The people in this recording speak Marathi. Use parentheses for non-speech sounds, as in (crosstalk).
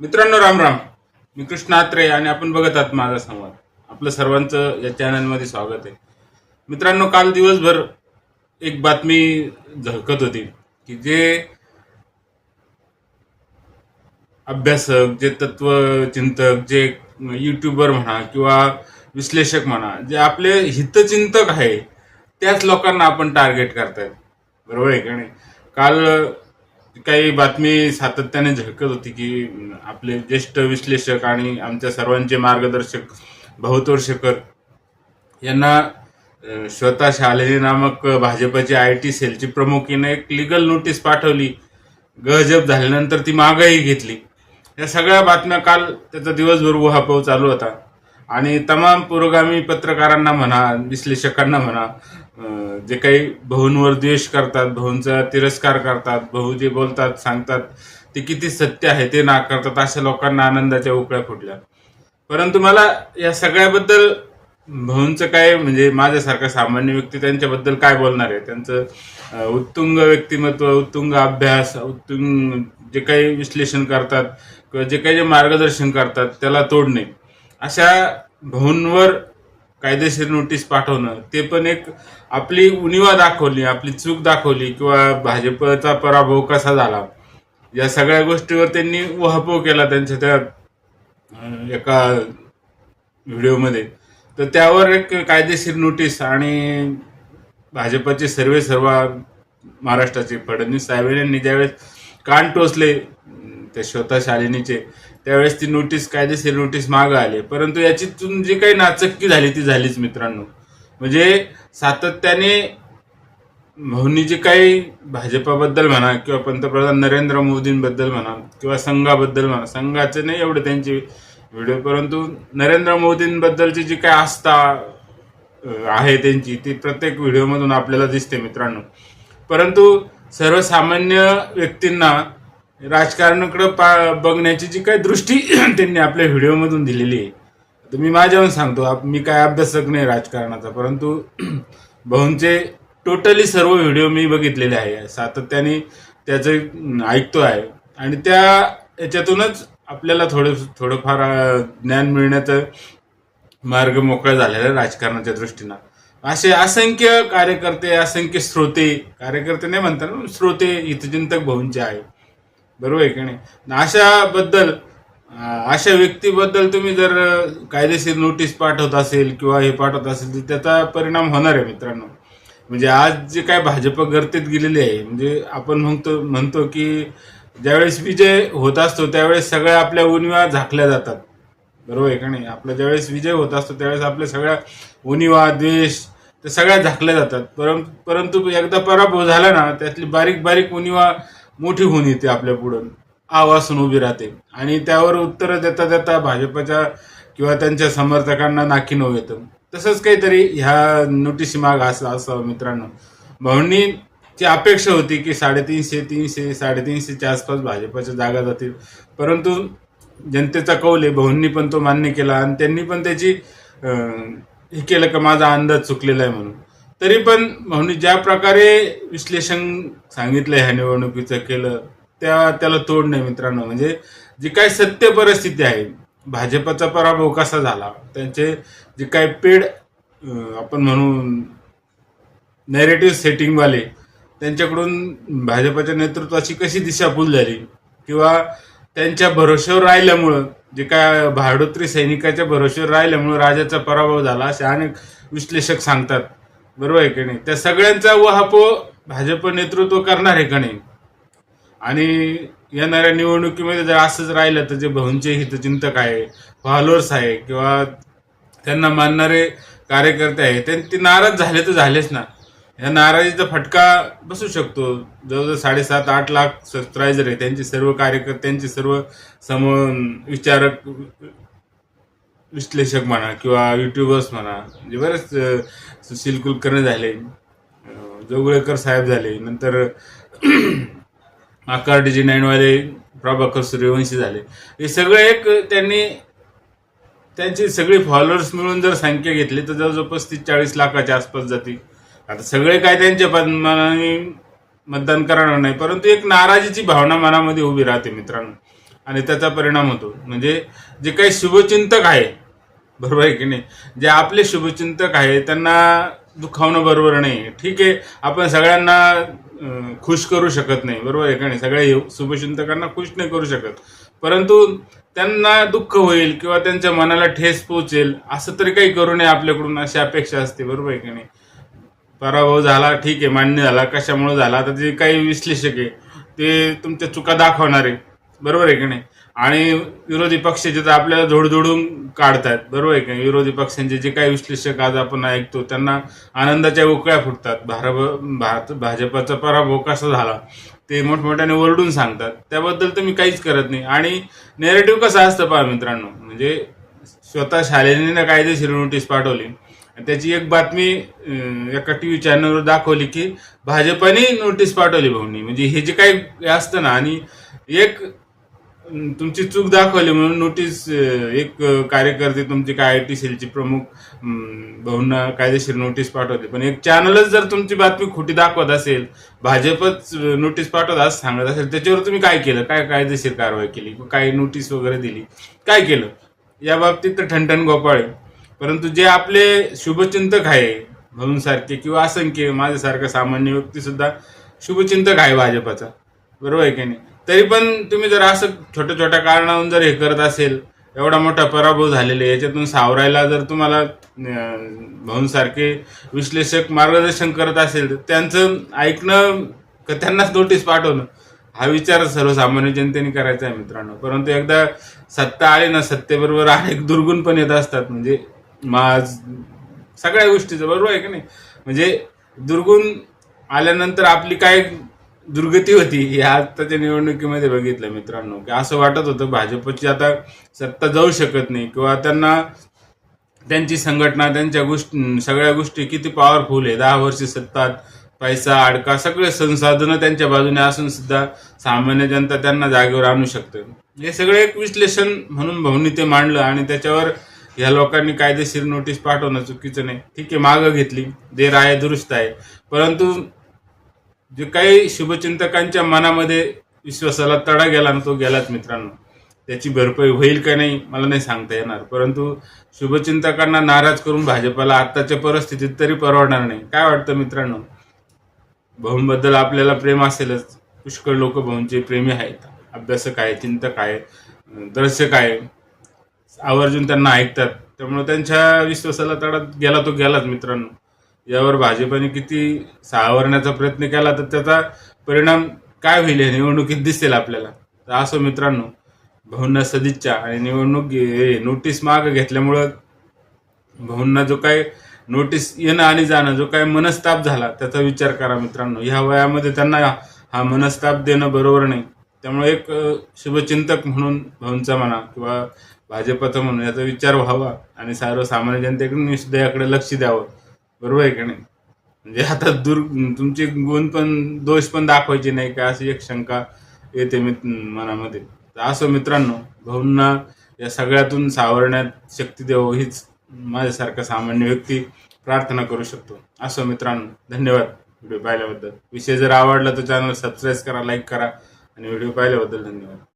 मित्रांनो राम राम. मी कृष्ण आत्रे आणि आपण बघत आहात माझा संवाद. आपलं सर्वांचं या चॅनलमध्ये स्वागत आहे. मित्रांनो काल दिवसभर एक बातमी झळकत होती की जे अभ्यासक जे तत्वचिंतक जे युट्यूबर म्हणा किंवा विश्लेषक म्हणा जे आपले हितचिंतक आहे त्याच लोकांना आपण टार्गेट करतायत. बरोबर आहे का नाही? काल काही बातमी सातत्याने झळकत होती की आपले ज्येष्ठ विश्लेषक आणि आमच्या सर्वांचे मार्गदर्शक भाऊतोर शेखर यांना श्वेता शालिनी नामक भाजपची आय टी सेलची प्रमुखीने एक लिगल नोटीस पाठवली. गजब झाल्यानंतर ती मागही घेतली. या सगळ्या बातम्या काल त्याचा दिवसभर उहापोह चालू होता. आणि तमाम पुरोगामी पत्रकारांना म्हणा विश्लेषकांना म्हणा जे काही भाऊंवर द्वेष करतात भाऊंचा तिरस्कार करतात भाऊ जे बोलतात सांगतात ते किती सत्य आहे ते नाकारतात अशा लोकांना आनंदाच्या उकळ्या फुटल्या. परंतु मला या सगळ्याबद्दल भाऊंचं काय म्हणजे माझ्यासारखा सामान्य व्यक्ती त्यांच्याबद्दल काय बोलणार आहे? त्यांचं उत्तुंग व्यक्तिमत्व उत्तुंग अभ्यास उत्तुंग जे काही विश्लेषण करतात किंवा जे काही जे मार्गदर्शन करतात त्याला तोड नाही. अशा भाऊंवर कायदेशीर नोटीस पाठवणं ते पण एक आपली उणिवा दाखवली आपली चूक दाखवली किंवा भाजपचा पराभव कसा झाला. या सगळ्या गोष्टीवर त्यांनी उहापोह केला त्यांच्या त्या एका व्हिडिओमध्ये. तर त्यावर एक कायदेशीर नोटीस आणि भाजपचे सर्वे सर्व महाराष्ट्राचे फडणवीस साहेब यांनी ज्यावेळेस कान टोचले त्या श्वेता शालिनीचे. त्यावेळेस ती नोटीस कायदेशीर नोटीस मागं आले. परंतु याचीतून जी काही नाचक्की झाली ती झालीच मित्रांनो. म्हणजे सातत्याने भाऊंनी जे काही भाजपाबद्दल म्हणा किंवा पंतप्रधान नरेंद्र मोदींबद्दल म्हणा किंवा संघाबद्दल म्हणा संघाचे नाही एवढे त्यांचे व्हिडिओ परंतु नरेंद्र मोदींबद्दलची जी काही आस्था आहे त्यांची ती प्रत्येक व्हिडिओमधून आपल्याला दिसते मित्रांनो. परंतु सर्वसामान्य व्यक्तींना राजकारणाकडं पा बघण्याची जी काही दृष्टी (clears throat) त्यांनी आपल्या व्हिडिओमधून दिलेली आहे तर मी माझ्याहून सांगतो मी काय अभ्यासक नाही राजकारणाचा परंतु (clears throat) भाऊंचे टोटली सर्व व्हिडिओ मी बघितलेले आहे. सातत्याने त्याचं ऐकतो आहे. आणि त्या याच्यातूनच आपल्याला थोडं थोडंफार ज्ञान मिळण्याचं मार्ग मोकळा झालेला आहे राजकारणाच्या दृष्टीनं. असे असंख्य कार्यकर्ते असंख्य श्रोते कार्यकर्ते नाही म्हणतात श्रोते हितचिंतक भाऊंचे आहे बरोबर आहे की नाही? अशाबद्दल अशा व्यक्तीबद्दल तुम्ही जर कायदेशीर नोटीस पाठवत असेल किंवा हे पाठवत असेल तर त्याचा परिणाम होणार आहे मित्रांनो. म्हणजे आज जे काय भाजप गर्तेत गेलेली आहे म्हणजे आपण म्हणतो म्हणतो की ज्यावेळेस विजय होत असतो त्यावेळेस सगळ्या आपल्या उणिवा झाकल्या जातात. बरोबर आहे का नाही? आपला ज्यावेळेस विजय होत असतो त्यावेळेस आपल्या सगळ्या उणिवा द्वेष ते सगळ्या झाकल्या जातात. परंतु परंतु एकदा पराभव झाला ना त्यातली बारीक बारीक उणिवा मोठी होऊन येते आपल्या पुढं. आवासून उभी राहते. आणि त्यावर उत्तरं देता देता भाजपच्या किंवा त्यांच्या समर्थकांना नाकी नऊ येतं. तसंच काहीतरी ह्या नोटीसी माग असं असावं मित्रांनो. भाऊंनीची अपेक्षा होती की साडेतीनशे तीनशे साडेतीनशेच्या आसपास भाजपच्या जागा जातील. परंतु जनतेचा कौल आहे. भाऊंनी पण तो मान्य केला आणि त्यांनी पण त्याची हे केलं का माझा अंदाज चुकलेला आहे म्हणून. तरी पण म्हणून ज्या प्रकारे विश्लेषण सांगितलं ह्या निवडणुकीचं केलं त्या त्याला तोड नाही मित्रांनो. म्हणजे जी काय सत्य परिस्थिती आहे भाजपचा पराभव कसा झाला त्यांचे जे काय पेड आपण म्हणून नॅरेटिव्ह सेटिंगवाले त्यांच्याकडून भाजपच्या नेतृत्वाची कशी दिशाभूल झाली किंवा त्यांच्या भरोश्यावर राहिल्यामुळं जे काय भाडोत्री सैनिकाच्या भरोश्यावर राहिल्यामुळं राजाचा पराभव झाला असे अनेक विश्लेषक सांगतात. बरोबर आहे की नाही? त्या सगळ्यांचा वहापो भाजप नेतृत्व करणार आहे का नाही? आणि येणाऱ्या निवडणुकीमध्ये जर असंच राहिलं तर जे भाऊंचे हितचिंतक आहे फॉलोअर्स आहे किंवा त्यांना मानणारे कार्यकर्ते आहे ते ते नाराज झाले तर झालेच ना. या नाराजीचा फटका बसू शकतो. जवळजवळ साडेसात आठ लाख सबस्क्रायझर आहे. त्यांचे सर्व कार्यकर्त्यांचे सर्व सम विचारक विश्लेषक म्हणा किंवा युट्यूबर्स म्हणा म्हणजे बरेच सुशील कुलकर्णी झाले जोगळेकर साहेब झाले नंतर (clears throat) आकार डी जी नाईनवाले प्रभाकर सूर्यवंशी झाले. हे सगळे एक त्यांनी त्यांची सगळी फॉलोअर्स मिळून जर संख्या घेतली तर जवळजवळ पस्तीस चाळीस लाखाच्या आसपास जाते आता सगळे काय त्यांच्या मनाने मतदान करणार नाही परंतु एक नाराजीची भावना मनामध्ये उभी राहते मित्रांनो. आणि त्याचा परिणाम होतो. म्हणजे जे काही शुभचिंतक आहे बरोबर आहे की नाही? जे आपले शुभचिंतक आहे त्यांना दुखावणं बरोबर नाही. ठीक आहे आपण सगळ्यांना खुश करू शकत नाही. बरोबर आहे का नाही? सगळ्या शुभचिंतकांना खुश नाही करू शकत. परंतु त्यांना दुःख होईल किंवा त्यांच्या मनाला ठेस पोचेल असं तरी काही करू नये आपल्याकडून अशी अपेक्षा असते. बरोबर आहे की नाही? पराभव झाला ठीक आहे मान्य झाला. कशामुळे झाला? आता जे काही विश्लेषक आहे ते तुमच्या चुका दाखवणार. आहे बरोबर आहे की नाही? आणि विरोधी पक्ष तर आपल्याला झोडझोडून काढतात बरोबर आहे का? विरोधी पक्षांचे जे काही विश्लेषक आज आपण ऐकतो त्यांना आनंदाच्या उकळ्या फुटतात. भारत भारत भाजपाचा पराभव कसा झाला ते मोठमोठ्याने ओरडून सांगतात. त्याबद्दल तुम्ही काहीच करत नाही. आणि नेरेटिव्ह कसं असतं पहा मित्रांनो म्हणजे स्वतः शालेने कायदेशीर नोटीस पाठवली. आणि त्याची एक बातमी एका टी व्ही चॅनलवर दाखवली की भाजपाने नोटीस पाठवली भाऊनी. म्हणजे हे जे काही असतं ना आणि एक तुमची चूक दाखवली म्हणून नोटीस एक कार्यकर्ते तुमची काय आय टी सेलची प्रमुख भाऊंना कायदेशीर नोटीस पाठवते. पण एक चॅनलच जर तुमची बातमी खोटी दाखवत असेल भाजपच नोटीस पाठवत असं सांगत असेल त्याच्यावर तुम्ही काय केलं? काय कायदेशीर कारवाई केली? काय नोटीस वगैरे दिली? काय केलं? या बाबतीत तर ठणठण गोपाळे आहे. परंतु जे आपले शुभचिंतक आहे भाऊंसारखे किंवा असंख्य माझ्यासारखा सामान्य व्यक्ती सुद्धा शुभचिंतक आहे भाजपाचा. बरोबर आहे की नाही? तरी पण तुम्ही जर असं छोट्या छोट्या कारणावरून जर हे करत असेल एवढा मोठा पराभव झालेला आहे याच्यातून सावरायला जर तुम्हाला भाऊंसारखे विश्लेषक मार्गदर्शन करत असेल तर त्यांचं ऐकणं का त्यांनाच नोटीस पाठवणं हा विचार सर्वसामान्य जनतेने करायचा आहे मित्रांनो. परंतु एकदा सत्ता आली ना सत्तेबरोबर अनेक दुर्गुण पण येत असतात. म्हणजे माज सगळ्या गोष्टीचं बरोबर आहे की नाही? म्हणजे दुर्गुण आल्यानंतर आपली काय दुर्गती होती हे आताच्या निवडणुकीमध्ये बघितलं मित्रांनो. की असं वाटत होतं भाजपची आता सत्ता जाऊ शकत नाही किंवा त्यांना त्यांची संघटना त्यांच्या गोष्टी सगळ्या गोष्टी किती पॉवरफुल आहे. दहा वर्षी सत्तात पैसा अडका सगळे संसाधनं त्यांच्या बाजूने असून सुद्धा सामान्य जनता त्यांना जागेवर आणू शकते. हे सगळं एक विश्लेषण म्हणून भाऊनी ते मांडलं आणि त्याच्यावर ह्या लोकांनी कायदेशीर नोटीस पाठवणं चुकीचं नाही. ठीक आहे मागं घेतली. देर आहे दुरुस्त आहे. परंतु जे काही शुभचिंतकांच्या मनामध्ये विश्वासाला तडा गेला ना तो गेलाच मित्रांनो त्याची भरपाई होईल का नाही मला नाही सांगता येणार. परंतु शुभचिंतकांना नाराज करून भाजपाला आत्ताच्या परिस्थितीत तरी परवडणार नाही. काय वाटतं मित्रांनो? भाऊंबद्दल आपल्याला प्रेम असेलच. पुष्कळ लोक भाऊंचे प्रेमी आहेत. अभ्यासक आहे चिंतक आहे दर्शक आहे आवर्जून त्यांना ऐकतात. त्यामुळे त्यांच्या विश्वासाला तडा गेला तो गेलाच मित्रांनो. यावर भाजपने किती सावरण्याचा प्रयत्न केला तर त्याचा परिणाम काय होईल हे निवडणुकीत दिसेल आपल्याला? तर असो मित्रांनो भाऊंना सदिच्छा आणि निवडणूक नोटीस माग घेतल्यामुळं भाऊंना जो काय नोटीस येणं आणि जाणं जो काय मनस्ताप झाला त्याचा विचार करा मित्रांनो. ह्या वयामध्ये त्यांना हा मनस्ताप देणं बरोबर नाही. त्यामुळे एक शुभचिंतक म्हणून भाऊंचा म्हणा किंवा भाजपचा म्हणून याचा विचार व्हावा आणि सर्वसामान्य जनतेकडून सुद्धा याकडे लक्ष द्यावं. बरोबर आहे का नाही? म्हणजे आता दूर तुमचे गुण पण दोष पण दाखवायचे नाही का? अशी एक शंका येते मित मनामध्ये. तर असो मित्रांनो भाऊंना या सगळ्यातून सावरण्यात शक्ती देव हीच माझ्यासारखा सामान्य व्यक्ती प्रार्थना करू शकतो. असो मित्रांनो धन्यवाद व्हिडिओ पाहिल्याबद्दल. विषय जर आवडला तर चॅनल सबस्क्राईब करा लाईक करा आणि व्हिडिओ पाहिल्याबद्दल धन्यवाद.